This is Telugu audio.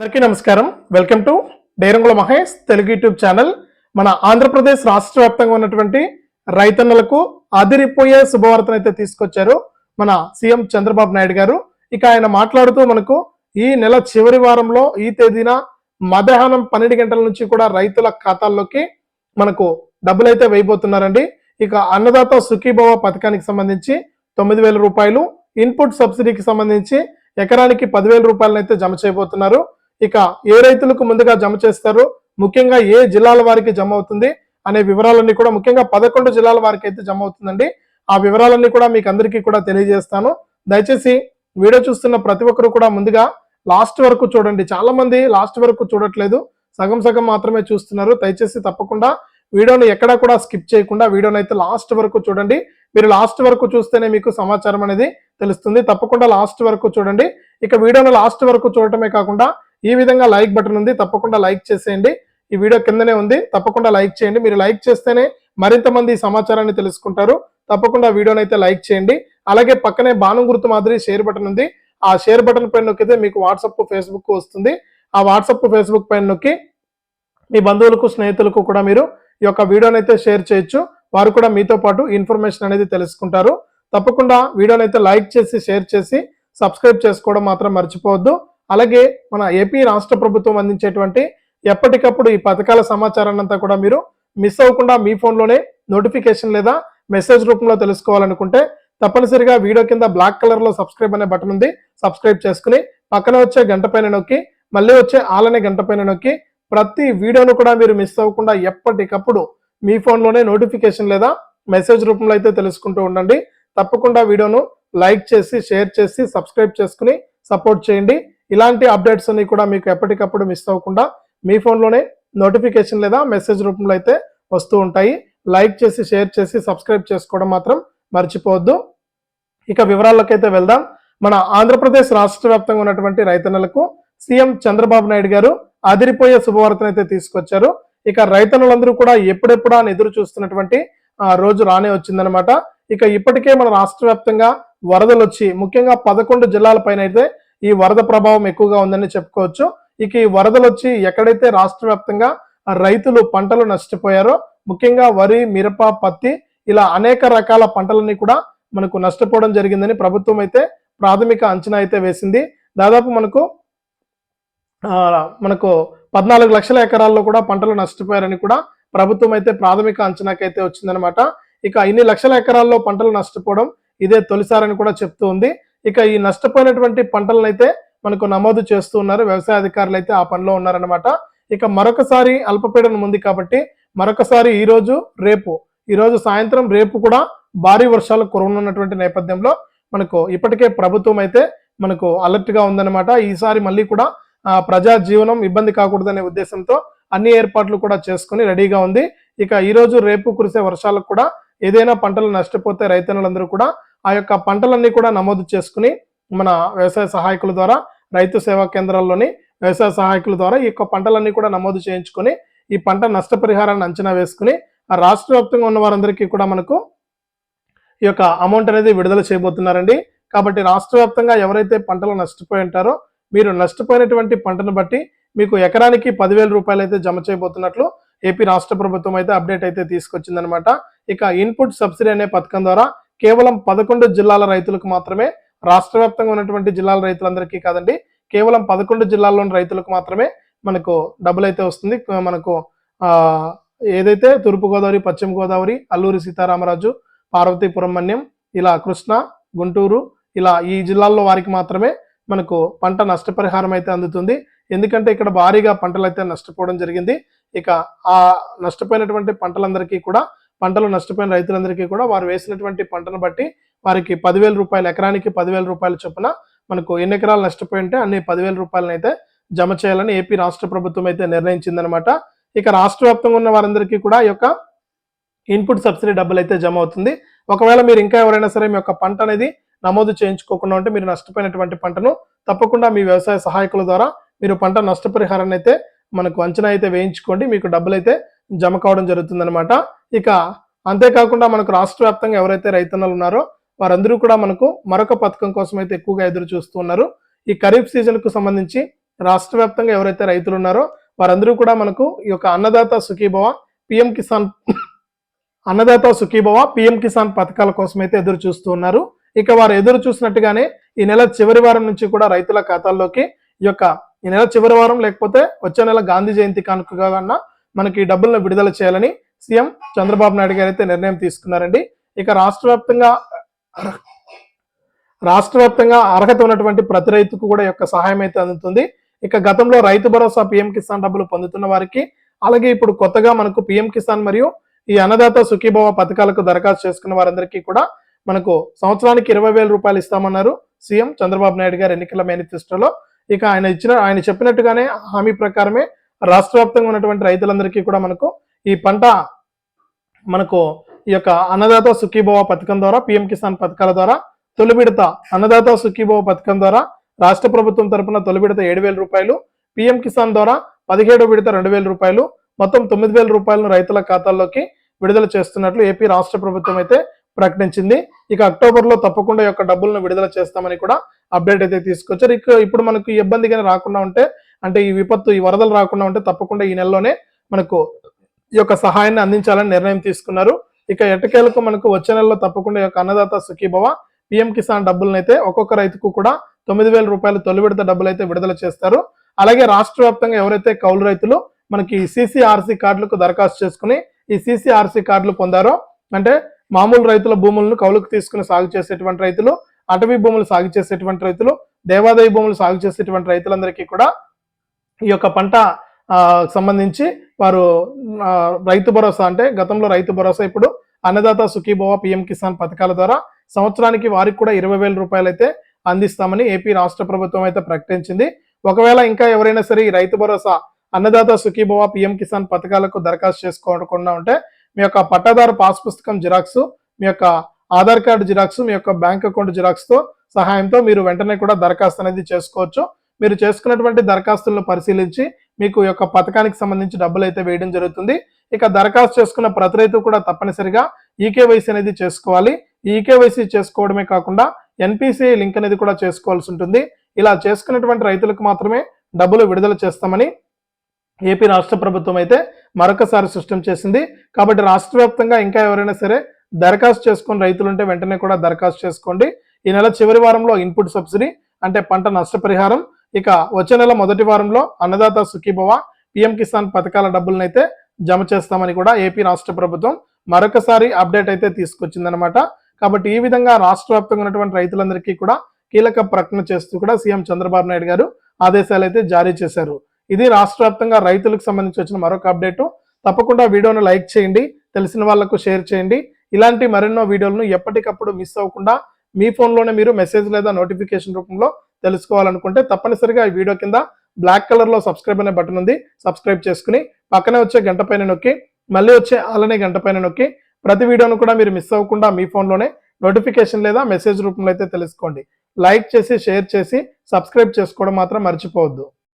అందరికీ నమస్కారం. Welcome to Dairangula Mahesh Telugu YouTube channel. మన ఆంధ్రప్రదేశ్ రాష్ట్ర వ్యాప్తంగా ఉన్నటువంటి రైతన్నలకు అదిరిపోయే శుభవార్తను అయితే తీసుకొచ్చారు మన సీఎం చంద్రబాబు నాయుడు గారు. ఇక ఆయన మాట్లాడుతూ మనకు ఈ నెల చివరి వారంలో ఈ తేదీన మధ్యాహ్నం పన్నెండు గంటల నుంచి కూడా రైతుల ఖాతాల్లోకి మనకు డబ్బులు అయితే వేయబోతున్నారండి. ఇక అన్నదాత సుఖీభవ పథకానికి సంబంధించి తొమ్మిది వేల రూపాయలు ఇన్పుట్ సబ్సిడీకి సంబంధించి ఎకరానికి పదివేల రూపాయలను అయితే జమ చేయబోతున్నారు. ఇక ఏ రైతులకు ముందుగా జమ చేస్తారు ముఖ్యంగా ఏ జిల్లాల వారికి జమ అవుతుంది అనే వివరాలన్నీ కూడా ముఖ్యంగా పదకొండు జిల్లాల వారికి అయితే జమ అవుతుందండి. ఆ వివరాలన్నీ కూడా మీకు అందరికీ కూడా తెలియజేస్తాను. దయచేసి వీడియో చూస్తున్న ప్రతి ఒక్కరు కూడా ముందుగా లాస్ట్ వరకు చూడండి. చాలా మంది లాస్ట్ వరకు చూడట్లేదు. సగం సగం మాత్రమే చూస్తున్నారు. దయచేసి తప్పకుండా వీడియోని ఎక్కడా కూడా స్కిప్ చేయకుండా వీడియోని అయితే లాస్ట్ వరకు చూడండి. మీరు లాస్ట్ వరకు చూస్తేనే మీకు సమాచారం అనేది తెలుస్తుంది. తప్పకుండా లాస్ట్ వరకు చూడండి. ఇక వీడియోని లాస్ట్ వరకు చూడటమే కాకుండా ఈ విధంగా లైక్ బటన్ ఉంది. తప్పకుండా లైక్ చేసేయండి. ఈ వీడియో కిందనే ఉంది. తప్పకుండా లైక్ చేయండి. మీరు లైక్ చేస్తేనే మరింత మంది ఈ సమాచారాన్ని తెలుసుకుంటారు. తప్పకుండా వీడియోని అయితే లైక్ చేయండి. అలాగే పక్కనే బాణం గుర్తు మాదిరి షేర్ బటన్ ఉంది. ఆ షేర్ బటన్ పైన నొక్కితే మీకు వాట్సప్ ఫేస్బుక్ వస్తుంది. ఆ వాట్సాప్ ఫేస్బుక్ పైన నొక్కి మీ బంధువులకు స్నేహితులకు కూడా మీరు ఈ యొక్క వీడియోని అయితే షేర్ చేయొచ్చు. వారు కూడా మీతో పాటు ఇన్ఫర్మేషన్ అనేది తెలుసుకుంటారు. తప్పకుండా వీడియోని అయితే లైక్ చేసి షేర్ చేసి సబ్స్క్రైబ్ చేసుకోవడం మాత్రం మర్చిపోవద్దు. అలాగే మన ఏపీ రాష్ట్ర ప్రభుత్వం అందించేటువంటి ఎప్పటికప్పుడు ఈ పథకాల సమాచారాన్ని అంతా కూడా మీరు మిస్ అవ్వకుండా మీ ఫోన్లోనే నోటిఫికేషన్ లేదా మెసేజ్ రూపంలో తెలుసుకోవాలనుకుంటే తప్పనిసరిగా వీడియో కింద బ్లాక్ కలర్లో సబ్స్క్రైబ్ అనే బటన్ ఉంది. సబ్స్క్రైబ్ చేసుకుని పక్కన వచ్చే గంట పైన నొక్కి మళ్ళీ వచ్చే ఆలనే గంట పైన నొక్కి ప్రతి వీడియోను కూడా మీరు మిస్ అవ్వకుండా ఎప్పటికప్పుడు మీ ఫోన్లోనే నోటిఫికేషన్ లేదా మెసేజ్ రూపంలో అయితే తెలుసుకుంటూ ఉండండి. తప్పకుండా వీడియోను లైక్ చేసి షేర్ చేసి సబ్స్క్రైబ్ చేసుకుని సపోర్ట్ చేయండి. ఇలాంటి అప్డేట్స్ అన్ని కూడా మీకు ఎప్పటికప్పుడు మిస్ అవ్వకుండా మీ ఫోన్లోనే నోటిఫికేషన్ లేదా మెసేజ్ రూపంలో అయితే వస్తూ ఉంటాయి. లైక్ చేసి షేర్ చేసి సబ్స్క్రైబ్ చేసుకోవడం మాత్రం మర్చిపోవద్దు. ఇక వివరాల్లోకి అయితే వెళ్దాం. మన ఆంధ్రప్రదేశ్ రాష్ట్ర వ్యాప్తంగా ఉన్నటువంటి రైతన్నలకు సీఎం చంద్రబాబు నాయుడు గారు అదిరిపోయే శుభవార్తను అయితే తీసుకొచ్చారు. ఇక రైతన్నులందరూ కూడా ఎప్పుడెప్పుడా అని ఎదురు చూస్తున్నటువంటి ఆ రోజు రానే వచ్చిందనమాట ఇక ఇప్పటికే మన రాష్ట్ర వ్యాప్తంగా వరదలు వచ్చి ముఖ్యంగా పదకొండు జిల్లాల పైన అయితే ఈ వరద ప్రభావం ఎక్కువగా ఉందని చెప్పుకోవచ్చు. ఇక ఈ వరదలు వచ్చి ఎక్కడైతే రాష్ట్ర వ్యాప్తంగా రైతులు పంటలు నష్టపోయారో ముఖ్యంగా వరి మిరప పత్తి ఇలా అనేక రకాల పంటలన్నీ కూడా మనకు నష్టపోవడం జరిగిందని ప్రభుత్వం అయితే ప్రాథమిక అంచనా అయితే వేసింది. దాదాపు మనకు మనకు పద్నాలుగు లక్షల ఎకరాల్లో కూడా పంటలు నష్టపోయారని కూడా ప్రభుత్వం అయితే ప్రాథమిక అంచనాకైతే వచ్చిందనమాట ఇక ఇన్ని లక్షల ఎకరాల్లో పంటలు నష్టపోవడం ఇదే తొలిసారని కూడా చెప్తూ ఉంది. ఇక ఈ నష్టపోయినటువంటి పంటలను అయితే మనకు నమోదు చేస్తూ ఉన్నారు. వ్యవసాయ అధికారులు అయితే ఆ పనిలో ఉన్నారనమాట ఇక మరొకసారి అల్పపీడనం ఉంది కాబట్టి మరొకసారి ఈ రోజు రేపు ఈరోజు సాయంత్రం రేపు కూడా భారీ వర్షాలు కురవనున్నటువంటి నేపథ్యంలో మనకు ఇప్పటికే ప్రభుత్వం అయితే మనకు అలర్ట్గా ఉందన్నమాట. ఈసారి మళ్ళీ కూడా ఆ, ప్రజా జీవనం ఇబ్బంది కాకూడదనే ఉద్దేశంతో అన్ని ఏర్పాట్లు కూడా చేసుకుని రెడీగా ఉంది. ఇక ఈరోజు రేపు కురిసే వర్షాలకు కూడా ఏదైనా పంటలు నష్టపోతే రైతన్నులందరూ కూడా ఆ యొక్క పంటలన్నీ కూడా నమోదు చేసుకుని మన వ్యవసాయ సహాయకుల ద్వారా రైతు సేవా కేంద్రాల్లోని వ్యవసాయ సహాయకుల ద్వారా ఈ యొక్క పంటలన్నీ కూడా నమోదు చేయించుకొని ఈ పంట నష్టపరిహారాన్ని అంచనా వేసుకుని ఆ రాష్ట్ర వ్యాప్తంగా ఉన్న వారందరికీ కూడా మనకు ఈ యొక్క అమౌంట్ అనేది విడుదల చేయబోతున్నారండి. కాబట్టి రాష్ట్ర వ్యాప్తంగా ఎవరైతే పంటలు నష్టపోయి ఉంటారో మీరు నష్టపోయినటువంటి పంటను బట్టి మీకు ఎకరానికి పదివేల రూపాయలు అయితే జమ చేయబోతున్నట్లు ఏపీ రాష్ట్ర ప్రభుత్వం అయితే అప్డేట్ అయితే తీసుకొచ్చిందనమాట. ఇక ఇన్పుట్ సబ్సిడీ అనే పథకం ద్వారా కేవలం పదకొండు జిల్లాల రైతులకు మాత్రమే రాష్ట్ర వ్యాప్తంగా ఉన్నటువంటి జిల్లాల రైతులందరికీ కాదండి కేవలం పదకొండు జిల్లాల్లోని రైతులకు మాత్రమే మనకు డబ్బులు అయితే వస్తుంది. మనకు ఏదైతే తూర్పుగోదావరి పశ్చిమ గోదావరి అల్లూరి సీతారామరాజు పార్వతీపురం మన్యం ఇలా కృష్ణ గుంటూరు ఇలా ఈ జిల్లాల్లో వారికి మాత్రమే మనకు పంట నష్టపరిహారం అయితే అందుతుంది. ఎందుకంటే ఇక్కడ భారీగా పంటలు అయితే నష్టపోవడం జరిగింది. ఇక ఆ నష్టపోయినటువంటి పంటలందరికీ కూడా పంటలు నష్టపోయిన రైతులందరికీ కూడా వారు వేసినటువంటి పంటను బట్టి వారికి పదివేల రూపాయలు ఎకరానికి పదివేల రూపాయల చొప్పున మనకు ఎన్ని ఎకరాలు నష్టపోయి ఉంటే అన్ని పదివేల రూపాయలను అయితే జమ చేయాలని ఏపీ రాష్ట్ర ప్రభుత్వం అయితే నిర్ణయించిందనమాట ఇక రాష్ట్ర వ్యాప్తంగా ఉన్న వారందరికీ కూడా ఈ యొక్క ఇన్పుట్ సబ్సిడీ డబ్బులు అయితే జమ అవుతుంది. ఒకవేళ మీరు ఇంకా ఎవరైనా సరే మీ యొక్క పంట అనేది నమోదు చేయించుకోకుండా ఉంటే మీరు నష్టపోయినటువంటి పంటను తప్పకుండా మీ వ్యవసాయ సహాయకుల ద్వారా మీరు పంట నష్టపరిహారాన్ని అయితే మనకు అంచనా అయితే వేయించుకోండి. మీకు డబ్బులు అయితే జమ కావడం జరుగుతుందనమాట ఇక అంతేకాకుండా మనకు రాష్ట్ర వ్యాప్తంగా ఎవరైతే రైతన్నలు ఉన్నారో వారందరూ కూడా మనకు మరొక పథకం కోసం అయితే ఎక్కువగా ఎదురు చూస్తూ ఉన్నారు. ఈ ఖరీఫ్ సీజన్కు సంబంధించి రాష్ట్ర వ్యాప్తంగా ఎవరైతే రైతులు ఉన్నారో వారందరూ కూడా మనకు ఈ యొక్క అన్నదాత సుఖీభవ పిఎం కిసాన్ అన్నదాత సుఖీభవ పిఎం కిసాన్ పథకాల కోసం అయితే ఎదురు చూస్తూ ఉన్నారు. ఇక వారు ఎదురు చూసినట్టుగానే ఈ నెల చివరి వారం నుంచి కూడా రైతుల ఖాతాల్లోకి ఈ యొక్క ఈ నెల చివరి వారం లేకపోతే వచ్చే నెల గాంధీ జయంతి కానుకగా మనకి ఈ డబ్బులను విడుదల చేయాలని సీఎం చంద్రబాబు నాయుడు గారు అయితే నిర్ణయం తీసుకున్నారండి. ఇక రాష్ట్ర వ్యాప్తంగా రాష్ట్ర వ్యాప్తంగా అర్హత ఉన్నటువంటి ప్రతి రైతుకు కూడా యొక్క సహాయం అయితే అందుతుంది. ఇక గతంలో రైతు భరోసా పిఎం కిసాన్ డబ్బులు పొందుతున్న వారికి అలాగే ఇప్పుడు కొత్తగా మనకు పిఎం కిసాన్ మరియు ఈ అన్నదాత సుఖీభవ పథకాలకు దరఖాస్తు చేసుకున్న వారందరికీ కూడా మనకు సంవత్సరానికి ఇరవై వేల రూపాయలు ఇస్తామన్నారు సీఎం చంద్రబాబు నాయుడు గారు ఎన్నికల మేనిఫెస్టోలో. ఇక ఆయన ఇచ్చిన ఆయన చెప్పినట్టుగానే హామీ ప్రకారమే రాష్ట్ర వ్యాప్తంగా ఉన్నటువంటి రైతులందరికీ కూడా మనకు ఈ పంట మనకు ఈ యొక్క అన్నదాత సుఖీభవ పథకం ద్వారా పిఎం కిసాన్ పథకాల ద్వారా తొలి విడత అన్నదాత సుఖీభవ పథకం ద్వారా రాష్ట్ర ప్రభుత్వం తరపున తొలి విడత ఏడు వేల రూపాయలు పిఎం కిసాన్ ద్వారా పదిహేడు విడత రెండు వేల రూపాయలు మొత్తం తొమ్మిది వేల రూపాయలను రైతుల ఖాతాల్లోకి విడుదల చేస్తున్నట్లు ఏపీ రాష్ట్ర ప్రభుత్వం అయితే ప్రకటించింది. ఇక అక్టోబర్లో తప్పకుండా ఈ యొక్క డబ్బులను విడుదల చేస్తామని కూడా అప్డేట్ అయితే తీసుకొచ్చారు. ఇక ఇప్పుడు మనకు ఈ ఇబ్బందిగా రాకుండా ఉంటే అంటే ఈ విపత్తు ఈ వరదలు రాకుండా ఉంటే తప్పకుండా ఈ నెలలోనే మనకు ఈ యొక్క సహాయాన్ని అందించాలని నిర్ణయం తీసుకున్నారు. ఇక ఎటకేలకు మనకు వచ్చే నెలలో తప్పకుండా ఈ యొక్క అన్నదాత సుఖీభవ పిఎం కిసాన్ డబ్బులను అయితే ఒక్కొక్క రైతుకు కూడా తొమ్మిది వేల రూపాయలు తొలి విడత డబ్బులు అయితే విడుదల చేస్తారు. అలాగే రాష్ట్ర వ్యాప్తంగా ఎవరైతే కౌలు రైతులు మనకి సిసిఆర్సి కార్డులకు దరఖాస్తు చేసుకుని ఈ సిసిఆర్సి కార్డులు పొందారో అంటే మామూలు రైతుల భూములను కౌలుకు తీసుకుని సాగు చేసేటువంటి రైతులు అటవీ భూములు సాగు చేసేటువంటి రైతులు దేవాదాయ భూములు సాగు చేసేటువంటి రైతులందరికీ కూడా ఈ యొక్క పంట సంబంధించి వారు రైతు భరోసా అంటే గతంలో రైతు భరోసా ఇప్పుడు అన్నదాత సుఖీభవ పిఎం కిసాన్ పథకాల ద్వారా సంవత్సరానికి వారికి కూడా ఇరవై వేల రూపాయలు అయితే అందిస్తామని ఏపీ రాష్ట్ర ప్రభుత్వం అయితే ప్రకటించింది. ఒకవేళ ఇంకా ఎవరైనా సరే ఈ రైతు భరోసా అన్నదాత సుఖీభవ పిఎం కిసాన్ పథకాలకు దరఖాస్తు చేసుకోకుండా ఉంటే మీ యొక్క పట్టాదారు పాస్ పుస్తకం జిరాక్స్ మీ యొక్క ఆధార్ కార్డు జిరాక్స్ మీ యొక్క బ్యాంక్ అకౌంట్ జిరాక్స్తో సహాయంతో మీరు వెంటనే కూడా దరఖాస్తు అనేది చేసుకోవచ్చు. మీరు చేసుకున్నటువంటి దరఖాస్తులను పరిశీలించి మీకు యొక్క పథకానికి సంబంధించి డబ్బులు అయితే వేయడం జరుగుతుంది. ఇక దరఖాస్తు చేసుకున్న ప్రతి రైతు కూడా తప్పనిసరిగా ఈకేవైసీ అనేది చేసుకోవాలి. ఈ ఈకేవైసీ చేసుకోవడమే కాకుండా ఎన్పిసిఐ లింక్ అనేది కూడా చేసుకోవాల్సి ఉంటుంది. ఇలా చేసుకున్నటువంటి రైతులకు మాత్రమే డబ్బులు విడుదల చేస్తామని ఏపీ రాష్ట్ర ప్రభుత్వం అయితే మరొకసారి స్పష్టం చేసింది. కాబట్టి రాష్ట్ర వ్యాప్తంగా ఇంకా ఎవరైనా సరే దరఖాస్తు చేసుకుని రైతులు ఉంటే వెంటనే కూడా దరఖాస్తు చేసుకోండి. ఈ నెల చివరి వారంలో ఇన్పుట్ సబ్సిడీ అంటే పంట నష్టపరిహారం ఇక వచ్చే నెల మొదటి వారంలో అన్నదాత సుఖీభవ పిఎం కిసాన్ పథకాల డబ్బులనైతే జమ చేస్తామని కూడా ఏపీ రాష్ట్ర ప్రభుత్వం మరొకసారి అప్డేట్ అయితే తీసుకొచ్చిందనమాట కాబట్టి ఈ విధంగా రాష్ట్ర వ్యాప్తంగా ఉన్నటువంటి రైతులందరికీ కూడా కీలక ప్రకటన చేస్తూ కూడా సీఎం చంద్రబాబు నాయుడు గారు ఆదేశాలు అయితే జారీ చేశారు. ఇది రాష్ట్ర వ్యాప్తంగా రైతులకు సంబంధించి వచ్చిన మరొక అప్డేట్. తప్పకుండా వీడియోను లైక్ చేయండి తెలిసిన వాళ్ళకు షేర్ చేయండి. ఇలాంటి మరెన్నో వీడియోలను ఎప్పటికప్పుడు మిస్ అవ్వకుండా మీ ఫోన్లోనే మీరు మెసేజ్ లేదా నోటిఫికేషన్ రూపంలో తెలుసుకోవాలనుకుంటే తప్పనిసరిగా ఈ వీడియో కింద బ్లాక్ కలర్లో సబ్స్క్రైబ్ అనే బటన్ ఉంది. సబ్స్క్రైబ్ చేసుకుని పక్కనే వచ్చే గంట పైన నొక్కి మళ్ళీ వచ్చే అలానే గంట పైన నొక్కి ప్రతి వీడియోను కూడా మీరు మిస్ అవ్వకుండా మీ ఫోన్లోనే నోటిఫికేషన్ లేదా మెసేజ్ రూపంలో అయితే తెలుసుకోండి. లైక్ చేసి షేర్ చేసి సబ్స్క్రైబ్ చేసుకోవడం మాత్రం మర్చిపోవద్దు.